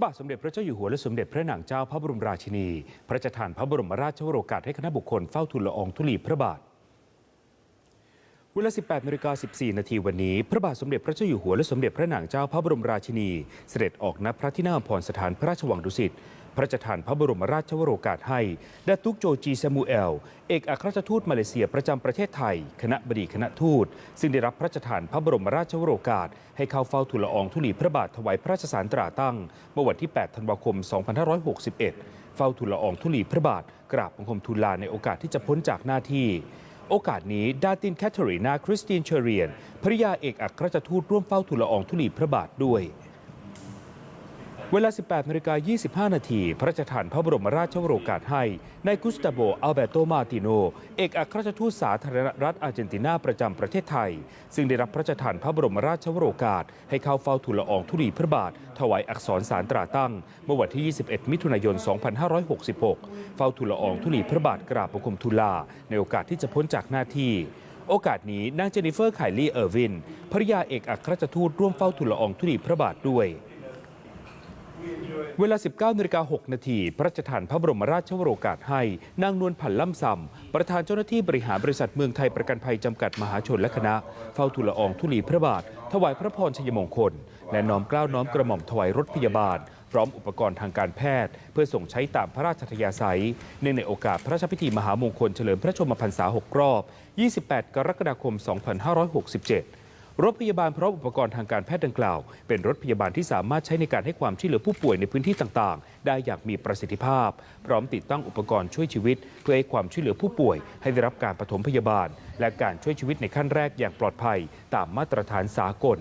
พระบาทสมเด็จพระเจ้าอยู่หัวและสมเด็จพระนางเจ้าพระบรมราชินี พระราชทานพระบรมราชวโรกาสให้คณะบุคคลเฝ้าทูลละอองธุลีพระบาทเวลา 18นาฬิกา14 นาทีวันนี้ พระบาทสมเด็จพระเจ้าอยู่หัวและสมเด็จพระนางเจ้าพระบรมราชินี เสด็จออกณพระที่นั่งพรสถานพระราชวังดุสิต พระราชทานพระบรมราชวโรกาสให้ดาตุกโจจีซามูเอล เอกอัครราชทูตมาเลเซียประจำประเทศไทย คณะบดีคณะทูต ซึ่งได้รับพระราชทานพระบรมราชวโรกาส ให้เข้าเฝ้าทูลละอองธุลีพระบาทถวายพระราชสารตราตั้งเมื่อวันที่ 8 ธันวาคม 2561 เฝ้าทูลละอองธุลีพระบาท กราบบังคมทูลลาในโอกาสที่จะพ้นจากหน้าที่โอกาสนี้ดาตินแคทเธอรีนาคริสตินเชเรียนภริยาเอกอัครราชทูตร่วมเฝ้าทูลละอองธุลีพระบาทด้วย เวลา 18นาฬิกา25 นาที พระราชทานพระบรมราชวโรกาสให้นายกุสตาโบอัลเบโต มาติโน เอกอัครราชทูตสาธารณรัฐอาร์เจนตินาประจำประเทศไทย ซึ่งได้รับพระราชทานพระบรมราชวโรกาสให้เข้าเฝ้าทูลละอองธุลีพระบาท ถวายอักษรสารตราตั้ง เมื่อวันที่ 21 มิถุนายน 2566 เฝ้าทูลละอองธุลีพระบาทกราบบังคมทูลลาในโอกาสที่จะพ้นจากหน้าที่โอกาสนี้นางเจนนิเฟอร์ไคลี่เออร์วินภริยาเอกอัครราชทูตร่วมเฝ้าทูลละอองธุลีพระบาทด้วย เวลา 19นาฬิกา6นาทีพระราชทานพระบรมราชวโรกาสให้ นางนวลผันล่ำซำประธานเจ้าหน้าที่บริหารบริษัทเมืองไทยประกันภัยจำกัดมหาชนและคณะ เฝ้าทูลละอองธุลีพระบาท ถวายพระพรชัยมงคล และน้อมเกล้าน้อมกระหม่อมถวายรถพยาบาล พร้อมอุปกรณ์ทางการแพทย์ เพื่อส่งใช้ตามพระราชทยาศัย เนื่องในโอกาสพระราชพิธีมหามงคลเฉลิมพระชนมพรรษา 6 รอบ 28 กรกฎาคม 2567 รถพยาบาลพร้อมอุปกรณ์ทางการแพทย์ดังกล่าว เป็นรถพยาบาลที่สามารถใช้ในการให้ความช่วยเหลือผู้ป่วยในพื้นที่ต่างๆ ได้อย่างมีประสิทธิภาพ พร้อมติดตั้งอุปกรณ์ช่วยชีวิต เพื่อให้ความช่วยเหลือผู้ป่วย ให้ได้รับการปฐมพยาบาล และการช่วยชีวิตในขั้นแรกอย่างปลอดภัย ตามมาตรฐานสากล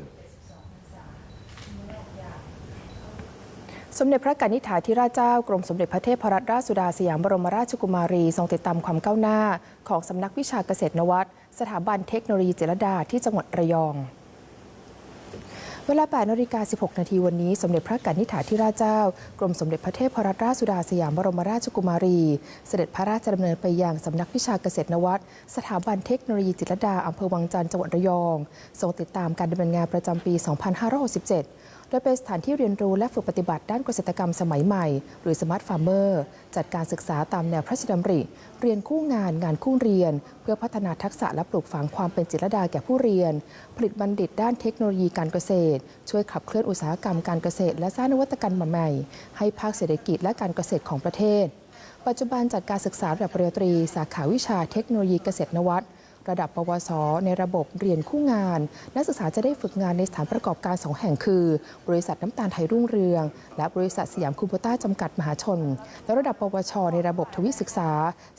สมเด็จพระกนิษฐาธิราชเจ้ากรมสมเด็จพระเทพรัตนราชสุดาสยามบรมราชกุมารี ทรงติดตามความก้าวหน้า ของสำนักวิชาเกษตรนวัต สถาบันเทคโนโลยีเจรดาที่จังหวัดระยอง เวลา8นาฬิกา 16 นาทีวันนี้ สมเด็จพระกนิษฐาธิราชเจ้า กรมสมเด็จพระเทพรัตนราชสุดาสยามบรมราชกุมารี เสด็จพระราชดำเนินไปยังสำนักวิชาเกษตรนวัตสถาบันเทคโนโลยีจิตรดาอำเภอวังจันทร์จังหวัดระยองทรงติดตามการดำเนินงานประจำปี 2567 โดยเป็นสถานที่เรียนรู้และฝึกปฏิบัติด้านเกษตรกรรมสมัยใหม่ หรือสมาร์ทฟาร์มเมอร์ จัดการศึกษาตามแนวพระราชดำริ เรียนคู่งานงานคู่เรียน เพื่อพัฒนาทักษะและปลูกฝังความเป็นจิตรดาแก่ผู้เรียน ผลิตบัณฑิตด้านเทคโนโลยีการเกษตร ช่วยขับเคลื่อนอุตสาหกรรมการเกษตร และสร้างนวัตกรรมใหม่ๆให้ภาคเศรษฐกิจและการเกษตรของประเทศ ปัจจุบันจัดการศึกษาระดับปริญญาตรี สาขาวิชาเทคโนโลยีเกษตรนวัต ระดับปวส ในระบบเรียนคู่งาน นักศึกษาจะได้ฝึกงานในสถานประกอบการ 2 แห่งคือ บริษัทน้ำตาลไทยรุ่งเรือง และบริษัทสยามคูโบต้าจำกัดมหาชน และระดับปวช ในระบบทวิศึกษา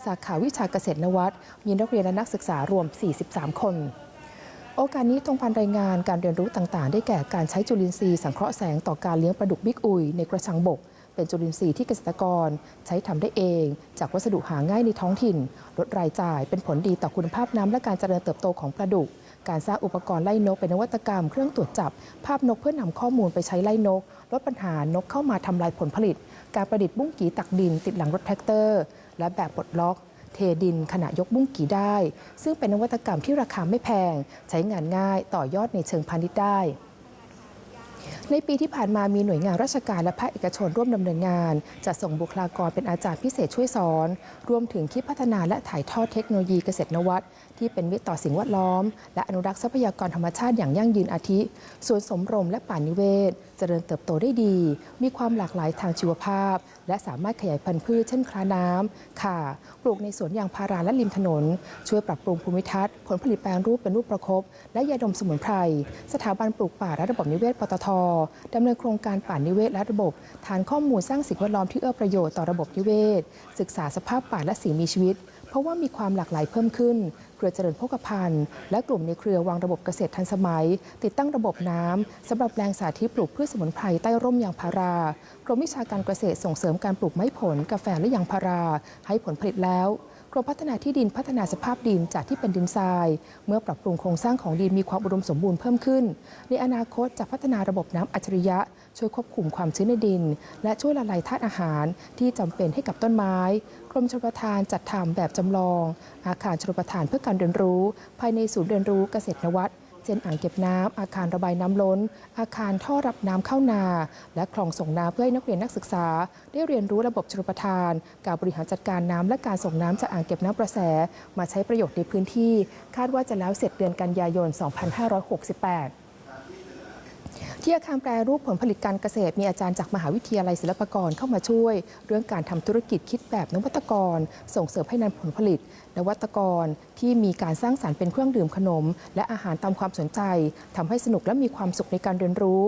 สาขาวิชาเกษตรนวัตมีนักเรียนและนักศึกษารวม 43 คนโอกาสนี้ตรงพันรายงานการเรียนรู้ต่าง ๆ ได้แก่การใช้จุลินทรีย์สังเคราะห์แสงต่อการเลี้ยงปลาดุกบิ๊กอุยในกระชังบก เป็นจุลินทรีย์ที่เกษตรกรใช้ทำได้เอง จากวัสดุหาง่ายในท้องถิ่น ลดรายจ่ายเป็นผลดีต่อคุณภาพน้ำและการเจริญเติบโตของปลาดุก การสร้างอุปกรณ์ไล่นกเป็นนวัตกรรมเครื่องตรวจจับ ภาพนกเพื่อนำข้อมูลไปใช้ไล่นก ลดปัญหานกเข้ามาทำลายผลผลิต การประดิษฐ์บุ้งกีตักดิน ติดหลังรถแท็กเตอร์ และแบบปลดล็อกเทดินขณะยกบุ้งกีได้ ซึ่งเป็นนวัตกรรมที่ราคาไม่แพง ใช้งานง่ายต่อยอดในเชิงพาณิชย์ได้ ในปีที่ผ่านมามีหน่วยงานราชการและภาคเอกชนร่วมดำเนินงานจะส่งบุคลากรเป็นอาจารย์พิเศษช่วยสอน รวมถึงคิดพัฒนาและถ่ายทอดเทคโนโลยีเกษตรนวัตที่เป็นมิตรต่อสิ่งแวดล้อม และอนุรักษ์ทรัพยากรธรรมชาติอย่างยั่งยืนอาทิสวนสมรมและป่านิเวศ เจริญเติบโตได้ดี มีความหลากหลายทางชีวภาพ และสามารถขยายพันธุ์พืชเช่นคลาน้ำข่าปลูกในสวนยางพาราและริมถนน ช่วยปรับปรุงภูมิทัศน์ ผลผลิตแปลงรูปเป็นรูปประคบและยาดมสมุนไพร สถาบันปลูกป่าและระบบนิเวศปตทดำเนินโครงการป่านิเวศและระบบ ฐานข้อมูลสร้างสิ่งแวดล้อมที่เอื้อประโยชน์ต่อระบบนิเวศ ศึกษาสภาพป่าและสิ่งมีชีวิต เพราะว่ามีความหลากหลายเพิ่มขึ้น เครือเจริญโภคภัณฑ์ และกลุ่มในเครือวางระบบเกษตรทันสมัย ติดตั้งระบบน้ำสำหรับแปลงสาธิตปลูกพืชสมุนไพรใต้ร่มยางพารากรมวิชาการเกษตรส่งเสริมการปลูกไม้ผล กาแฟและยางพารา ให้ผลผลิตแล้ว กรมพัฒนาที่ดินพัฒนาสภาพดินจากที่เป็นดินทราย เมื่อปรับปรุงโครงสร้างของดินมีความอุดมสมบูรณ์เพิ่มขึ้น ในอนาคตจะพัฒนาระบบน้ำอัจฉริยะ ช่วยควบคุมความชื้นในดิน และช่วยละลายธาตุอาหารที่จำเป็นให้กับต้นไม้ กรมชลประทานจัดทำแบบจำลอง อาคารชลประทานเพื่อการเรียนรู้ ภายในศูนย์เรียนรู้เกษตรนวัต เช่นอ่างเก็บน้ำอาคารระบายน้ำล้น อาคารท่อรับน้ำเข้านา และคลองส่งน้ำเพื่อให้นักเรียนนักศึกษา ได้เรียนรู้ระบบชลประทาน การบริหารจัดการน้ำและการส่งน้ำจากอ่างเก็บน้ำประแส มาใช้ประโยชน์ในพื้นที่ คาดว่าจะแล้วเสร็จเดือนกันยายน 2568 ที่อาคารแปรรูปผลผลิตการเกษตร มีอาจารย์จากมหาวิทยาลัยศิลปากรเข้ามาช่วย เรื่องการทำธุรกิจคิดแบบนวัตกร ส่งเสริมให้นำผลผลิต นวัตกรที่มีการสร้างสารรค์เป็นเครื่องดื่มขนม และอาหารตามความสนใจทำให้สนุกและมีความสุขในการเรียนรู้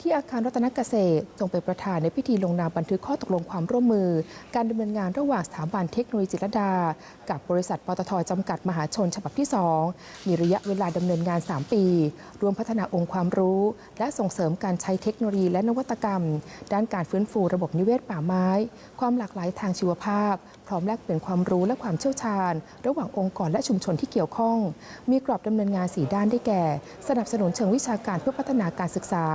ที่อาคารรัตนเกษตรทรงเป็นประธานในพิธีลงนามบันทึกข้อตกลงความร่วมมือ การดำเนินงานระหว่างสถาบันเทคโนโลยีจิตรดา กับบริษัทปตทจำกัดมหาชนฉบับที่ 2 มีระยะเวลาดำเนินงาน 3 ปี รวมพัฒนาองค์ความรู้ และส่งเสริมการใช้เทคโนโลยีและนวัตกรรม ด้านการฟื้นฟูระบบนิเวศป่าไม้ ความหลากหลายทางชีวภาพ ร้อมแลกเปลี่ยนความรู้และความเชี่ยวชาญ ระหว่างองค์กรและชุมชนที่เกี่ยวข้อง มีกรอบดำเนินงาน 4 ด้านได้แก่ สนับสนุนเชิงวิชาการเพื่อพัฒนาการศึกษา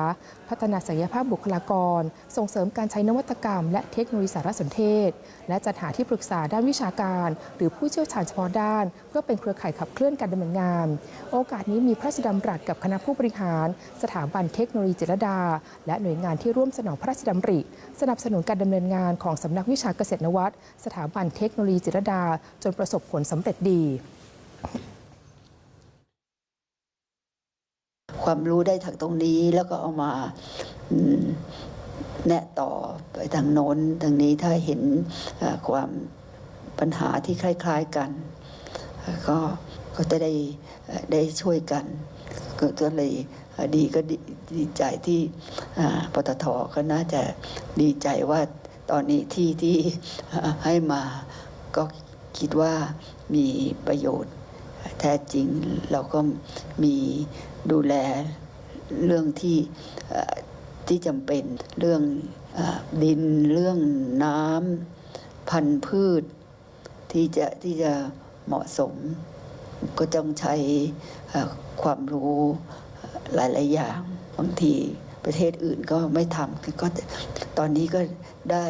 พัฒนาศักยภาพบุคลากร ส่งเสริมการใช้นวัตกรรม และเทคโนโลยีสารสนเทศ และจัดหาที่ปรึกษาด้านวิชาการ หรือผู้เชี่ยวชาญเฉพาะด้าน เพื่อเป็นเครือข่ายขับเคลื่อนการดำเนินงาน โอกาสนี้มีพระราชดำรัสกับคณะผู้บริหาร สถาบันเทคโนโลยีจิตรดา และหน่วยงานที่ร่วมสนองพระราชดำริ สนับสนุนการดำเนินงานของสำนักวิชาเกษตรนวัตสถาบันเทคโนโลยีจิรดา จนประสบผลสำเร็จดี ความรู้ได้จากตรงนี้แล้วก็เอามาแนะต่อไปทางโน้นทางนี้ถ้าเห็นความปัญหาที่คล้าย ๆกัน ก็ก็จะได้ได้ช่วยกัน ก็เลยดีก็ดีใจที่ปตทก็น่าจะดีใจว่า ตอนนี้ที่ที่ให้มาก็คิดว่ามีประโยชน์แท้จริง เราก็มีดูแลเรื่องที่ที่จำเป็นเรื่องดินเรื่องน้ำพันธุ์พืช ที่จะที่จะเหมาะสม ก็ต้องใช้ความรู้หลาย ๆ อย่างบางที ประเทศอื่นก็ไม่ทำก็ตอนนี้ก็ได้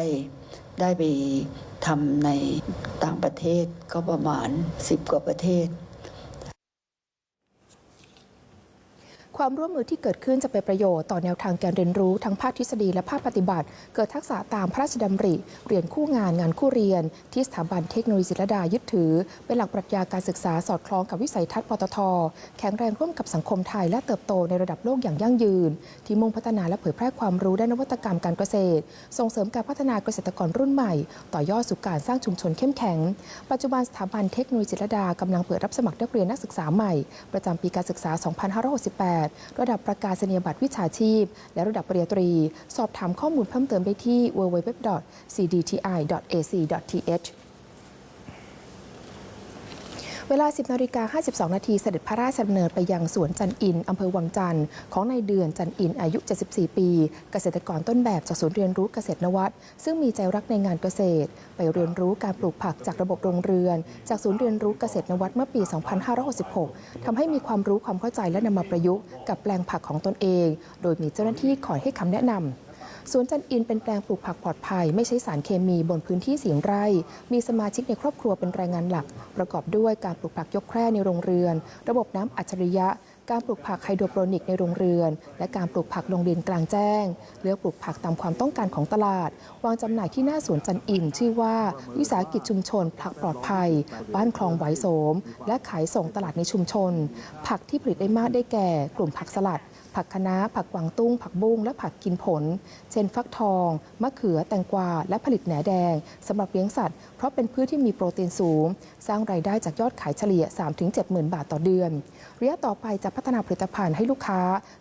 ได้ไปทำในต่างประเทศก็ประมาณ 10 กว่าประเทศ ความร่วมมือที่เกิดขึ้นจะเป็นประโยชน์ต่อแนวทางการเรียนรู้ทั้งภาคทฤษฎีและภาคปฏิบัติ เกิดทักษะตามพระราชดำริ เรียนคู่งานงานคู่เรียน ที่สถาบันเทคโนโลยีจิลดายึดถือ เป็นหลักปรัชญาการศึกษาสอดคล้องกับวิสัยทัศน์ปตท แข็งแรงร่วมกับสังคมไทยและเติบโตในระดับโลกอย่างยั่งยืน ที่มุ่งพัฒนาและเผยแพร่ความรู้ด้านนวัตกรรมการเกษตร ส่งเสริมการพัฒนาเกษตรกรรุ่นใหม่ ต่อยอดสู่การสร้างชุมชนเข้มแข็ง ปัจจุบันสถาบันเทคโนโลยีจิลดากำลังเปิดรับสมัครนักเรียนนักศึกษาใหม่ ประจำปีการศึกษา 2568ระดับประกาศนียบัตรวิชาชีพ และระดับปริญญาตรี สอบถามข้อมูลเพิ่มเติมได้ที่ www.cdti.ac.th เวลา 10นาฬิกา52 นาทีเสด็จพระราชดำเนินไปยังสวนจันอินอำเภอวังจันทร์ของนายเดือนจันอินอายุ 74 ปี เกษตรกรต้นแบบจากศูนย์เรียนรู้เกษตรนวัตซึ่งมีใจรักในงานเกษตร ไปเรียนรู้การปลูกผักจากระบบโรงเรือน จากศูนย์เรียนรู้เกษตรนวัตเมื่อปี 2566ทำให้มีความรู้ความเข้าใจและนำมาประยุกต์กับแปลงผักของตนเอง โดยมีเจ้าหน้าที่คอยให้คำแนะนำ สวนจันอินเป็นแปลงปลูกผักปลอดภัย ไม่ใช้สารเคมีบนพื้นที่สียงไร่ มีสมาชิกในครอบครัวเป็นแรงงานหลัก ประกอบด้วยการปลูกผักยกแคร่ในโรงเรือน ระบบน้ำอัจฉริยะ การปลูกผักไฮโดรโปรนิกในโรงเรือน และการปลูกผักลงดินกลางแจ้ง เลือกปลูกผักตามความต้องการของตลาด วางจำหน่ายที่หน้าสวนจันอินชื่อว่า วิสาหกิจชุมชน ผักปลอดภัย บ้านคลองไหวโสม และขายส่งตลาดในชุมชน ผักที่ผลิตได้มากได้แก่ กลุ่มผักสลัดผักคะน้า ผักกวางตุ้ง ผักบุ้ง และผักกินผล เช่นฟักทอง มะเขือ แตงกวา และผลิตแหนแดงสำหรับเลี้ยงสัตว์ เพราะเป็นพืชที่มีโปรตีนสูง สร้างรายได้จากยอดขายเฉลี่ย 3-7หมื่นบาทต่อเดือน ระยะต่อไปจะพัฒนาผลิตภัณฑ์ให้ลูกค้า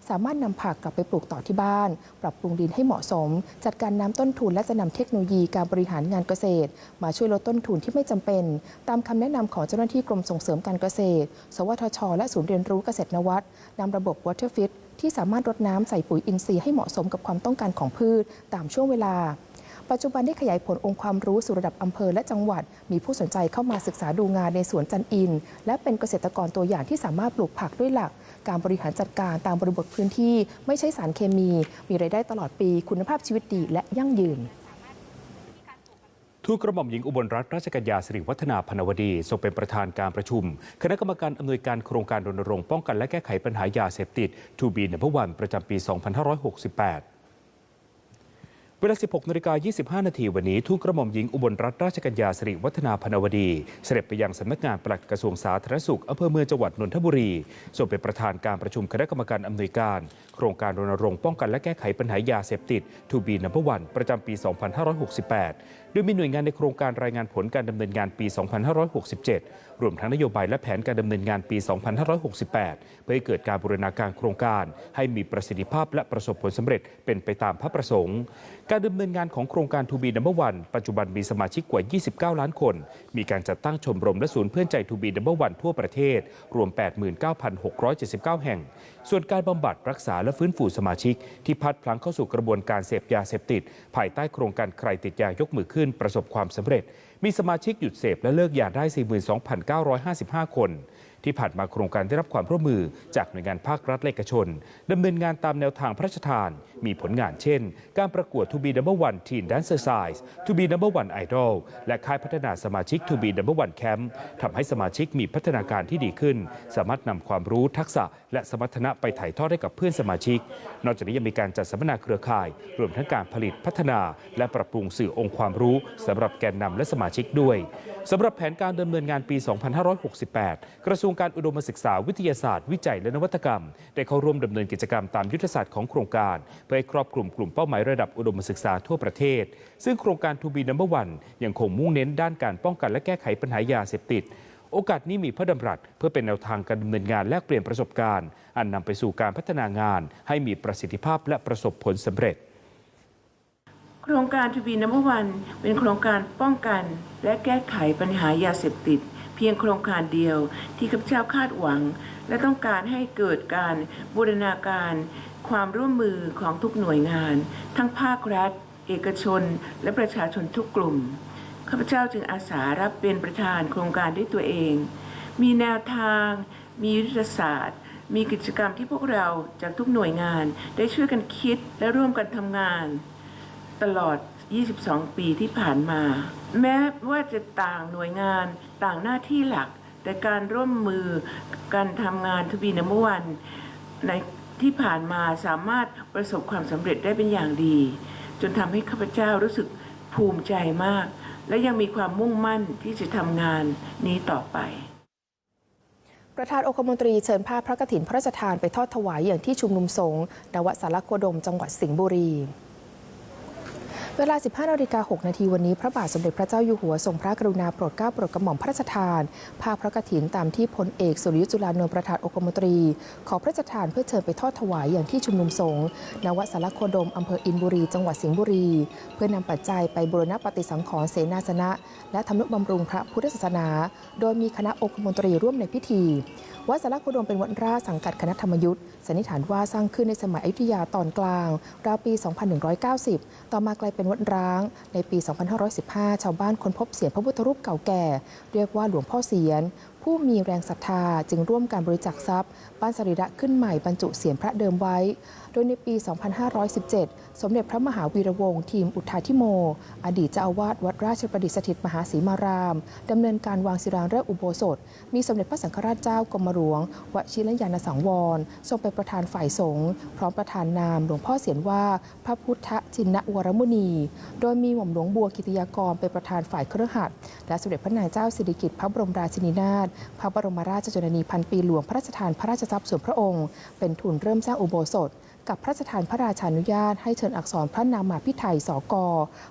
สามารถนำผักกลับไปปลูกต่อที่บ้าน ปรับปรุงดินให้เหมาะสม จัดการน้ำต้นทุนและจะนำเทคโนโลยีการบริหารงานเกษตร มาช่วยลดต้นทุนที่ไม่จำเป็น ตามคำแนะนำของเจ้าหน้าที่กรมส่งเสริมการเกษตร สวทช และศูนย์เรียนรู้เกษตรนวัตนำระบบ Waterfit ที่สามารถรดน้ำใส่ปุ๋ยอินทรีย์ให้เหมาะสมกับความต้องการของพืชตามช่วงเวลา ปัจจุบันได้ขยายผลองค์ความรู้สู่ระดับอำเภอและจังหวัด มีผู้สนใจเข้ามาศึกษาดูงานในสวนจันอิน และเป็นเกษตรกรตัวอย่างที่สามารถปลูกผักด้วยหลัก การบริหารจัดการตามบริบทพื้นที่ ไม่ใช้สารเคมี มีรายได้ตลอดปี คุณภาพชีวิตดีและยั่งยืน ทูตกระหม่อมหญิงอุบลรัตนราชกัญญาสิริวัฒนาพนวดีทรงเป็นประธานการประชุม คณะกรรมการอำนวยการโครงการรณรงค์ป้องกันและแก้ไขปัญหายาเสพติด2 b นับวันประจำปี 2568 เวลา 16นาฬิกา25 นาทีวันนี้ทูตกระหม่อมหญิงอุบลรัตนราชกัญญาสิริวัฒนาพนวดี เสด็จไปยังสำนักงานปลัดกระทรวงสาธารณสุขอำเภอเมืองจังหวัดนนทบุรีทรงเป็นประธานการประชุมคณะกรรมการอำนวยการ โครงการรณรงค์ป้องกันและแก้ไขปัญหายาเสพติด2 b นัมบวันประจำปี 2568 โดยมีหน่วยงานในโครงการรายงานผลการดำเนินงานปี 2567 รวมทั้งนโยบายและแผนการดำเนินงานปี 2568 เพื่อให้เกิดการบูรณาการโครงการ ให้มีประสิทธิภาพและประสบผลสำเร็จเป็นไปตามพระประสงค์ การดำเนินงานของโครงการทูบีนัมเบอร์วันปัจจุบันมีสมาชิกกว่า 29 ล้านคน มีการจัดตั้งชมรมและศูนย์เพื่อนใจทูบีนัมเบอร์วันทั่วประเทศ รวม 89,679 แห่ง ส่วนการบำบัดรักษาและฟื้นฟูสมาชิก ที่พัดพลังเข้าสู่กระบวนการเสพยาเสพติด ภายใต้โครงการใครติดยายกมือขึ้นประสบความสำเร็จ มีสมาชิกหยุดเสพและเลิกยาได้ 42,955 คน ที่ผ่านมาโครงการได้รับความร่วมมือจากหน่วยงานภาครัฐและเอกชนดำเนินงานตามแนวทางพระราชทาน มีผลงานเช่น การประกวด To be number one teen dancer size To be number one idol และค่ายพัฒนาสมาชิก To be number one camp ทำให้สมาชิกมีพัฒนาการที่ดีขึ้น สามารถนำความรู้ทักษะ และสมรรถนะไปถ่ายทอดให้กับเพื่อนสมาชิก นอกจากนี้ยังมีการจัดสัมมนาเครือข่าย รวมทั้งการผลิตพัฒนา และปรับปรุงสื่อองค์ความรู้สำหรับแกนนำและสมาชิกด้วยสำหรับแผนการดำเนินงานปี 2568 กระทรวงการอุดมศึกษาวิทยาศาสตร์ วิจัยและนวัตกรรม ได้เข้าร่วมดำเนินกิจกรรมตามยุทธศาสตร์ของโครงการ เพื่อให้ครอบคลุมกลุ่มเป้าหมายระดับอุดมศึกษาทั่วประเทศ ซึ่งโครงการ To be number one ยังคงมุ่งเน้นด้านการป้องกันและแก้ไขปัญหายาเสพติดโอกาสนี้มีพระดำรัสเพื่อเป็นแนวทางการดำเนินงานแลกเปลี่ยนประสบการณ์ อันนำไปสู่การพัฒนางาน ให้มีประสิทธิภาพและประสบผลสำเร็จ โครงการทวีนัมวันเป็นโครงการป้องกัน และแก้ไขปัญหายาเสพติด เพียงโครงการเดียวที่ข้าพเจ้าคาดหวัง และต้องการให้เกิดการบูรณาการ ความร่วมมือของทุกหน่วยงาน ทั้งภาครัฐ เอกชน และประชาชนทุกกลุ่มข้าพเจ้าจึงอาสารับเป็นประธานโครงการด้วยตัวเอง มีแนวทาง มียุทธศาสตร์ มีกิจกรรมที่พวกเราจากทุกหน่วยงานได้ช่วยกันคิดและร่วมกันทำงาน ตลอด 22 ปีที่ผ่านมา แม้ว่าจะต่างหน่วยงานต่างหน้าที่หลัก แต่การร่วมมือการทำงานทวีนมวันในที่ผ่านมาสามารถประสบความสำเร็จได้เป็นอย่างดี จนทำให้ข้าพเจ้ารู้สึกภูมิใจมาก และยังมีความมุ่งมั่นที่จะทำงานนี้ต่อไปประธานองคมนตรีเชิญภาพพระกฐินพระราชทานไปทอดถวายอย่างที่ชุมนุมสงฆ์นวสารโคดมจังหวัดสิงห์บุรี เวลา 15นาฬิกา6นาทีวันนี้ พระบาทสมเด็จพระเจ้าอยู่หัวทรงพระกรุณาโปรดเกล้าโปรดกระหม่อมพระราชทานภาพพระกฐินตามที่พลเอกสุริยุทธ์จุลานนท์ประธานองคมนตรี ขอพระราชทานเพื่อเชิญไปทอดถวายอย่างที่ชุมนุมสงฆ์นวสารโคดมอำเภออินบุรี จังหวัดสิงห์บุรี เพื่อนำปัจจัยไปบูรณปฏิสังขรณ์เสนาสนะ และทำนุบำรุงพระพุทธศาสนา โดยมีคณะองคมนตรีร่วมในพิธีวัดสารโคดมเป็นวัดราสังกัดคณะธรรมยุทธ์สันนิษฐานว่าสร้างขึ้นในสมัยอยุธยาตอนกลางราวปี 2190 ต่อมากลายเป็นวัดร้าง ในปี 2515 ชาวบ้านค้นพบเสียงพระพุทธรูปเก่าแก่ เรียกว่าหลวงพ่อเสียน ผู้มีแรงศรัทธาจึงร่วมการบริจาคทรัพย์ บ้านสรีระขึ้นใหม่บรรจุเสียงพระเดิมไว้โดยในปี 2517 สมเด็จพระมหาวีระวงศ์ทีมอุทาธิโม อดีตเจ้าอาวาสวัดราชประดิษฐิตมหาศรีมาราม ดำเนินการวางศิลาฤกษ์อุโบสถ มีสมเด็จพระสังฆราชเจ้ากรมหลวงวชิรยานสังวร ทรงเป็นประธานฝ่ายสงฆ์พร้อมประธานนามหลวงพ่อเสียนว่าพระพุทธชินวรมุนี โดยมีหม่อมหลวงบัวกิติยากรเป็นประธานฝ่ายเครือขัดและสมเด็จพระนางเจ้าสิริกิติ์พระบรมราชินีนาถพระบรมราชชนนีพันปีหลวงพระราชทานพระราชทรัพย์ส่วนพระองค์ เป็นทุนเริ่มสร้างอุโบสถกับพระราชทานพระราชานุญาตให้เชิญอักษรพระนามาพิไทยสก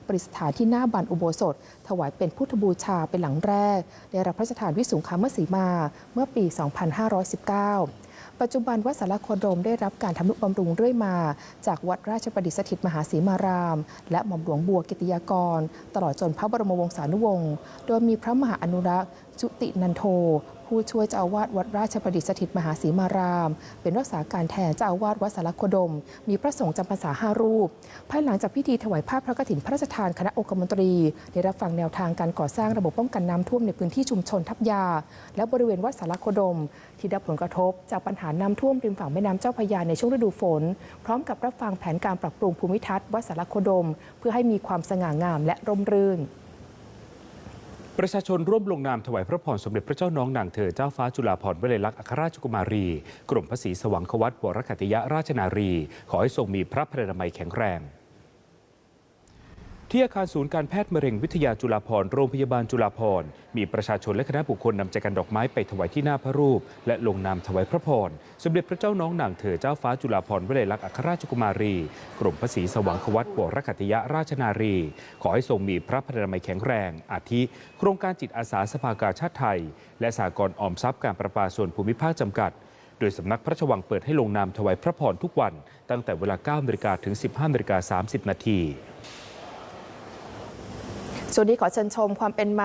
ประดิษฐานที่หน้าบันอุโบสถ ถวายเป็นพุทธบูชาเป็นหลังแรก ได้รับพระราชทานวิสุงคามสีมาเมื่อปี 2519ปัจจุบันวัดสารโคดมได้รับการทำนุบำรุงเรื่อยมา จากวัดราชประดิษฐิตมหาศีมาราม และหม่อมหลวงบัวกิติยากร ตลอดจนพระบรมวงศานุวงศ์ โดยมีพระมหาอนุรักษ์จุตินันโท ผู้ช่วยเจ้าอาวาสวัดราชประดิษฐสถิตมหาศรีมาราม เป็นรักษาการแทนเจ้าอาวาสวัดสารคดม มีพระสงฆ์จำพรรษาห้ารูป ภายหลังจากพิธีถวายภาพพระกฐินพระราชทานคณะองคมนตรี ได้รับฟังแนวทางการก่อสร้างระบบป้องกันน้ำท่วมในพื้นที่ชุมชนทับยา และบริเวณวัดสารคดม ที่ได้ผลกระทบ จากปัญหาน้ำท่วมริมฝั่งแม่น้ำเจ้าพระยาในช่วงฤดูฝน พร้อมกับรับฟังแผนการปรับปรุงภูมิทัศน์วัดสารคดม เพื่อให้มีความสง่างามและร่มรื่น ประชาชนร่วมลงนามถวายพระพรสมเด็จพระเจ้าน้องนางเธอเจ้าฟ้าจุฬาภรณ์วลัยลักษณ์อัครราชกุมารี กรมพระศรีสวังควัตวรคัติยราชนารี ขอให้ทรงมีพระพรนามัยแข็งแรง ที่อาคารศูนย์การแพทย์มะเร็งวิทยาจุฬาภรณ์โรงพยาบาลจุฬาภรณ์มีประชาชนและคณะบุคคลนำใจกันดอกไม้ไปถวายที่หน้าพระรูป และลงนามถวายพระพรสมเด็จพระเจ้าน้องนางเธอเจ้าฟ้าจุฬาภรณ์วลัยลักษณ์อัครราชกุมารี กรมพระศรีสวังควัตบวรคัตติยราชนารี ขอให้ทรงมีพระพรนามัยแข็งแรง อาทิ โครงการจิตอาสาสภากาชาติไทย และสากลออมทรัพย์การประปาส่วนภูมิภาคจำกัดโดยสำนักพระราชวังเปิดให้ลงนามถวายพระพรทุกวัน ตั้งแต่เวลา9นาฬิกาถึง 15นาฬิกา30นาที ส่วนนี้ขอเชิญชมความเป็นมา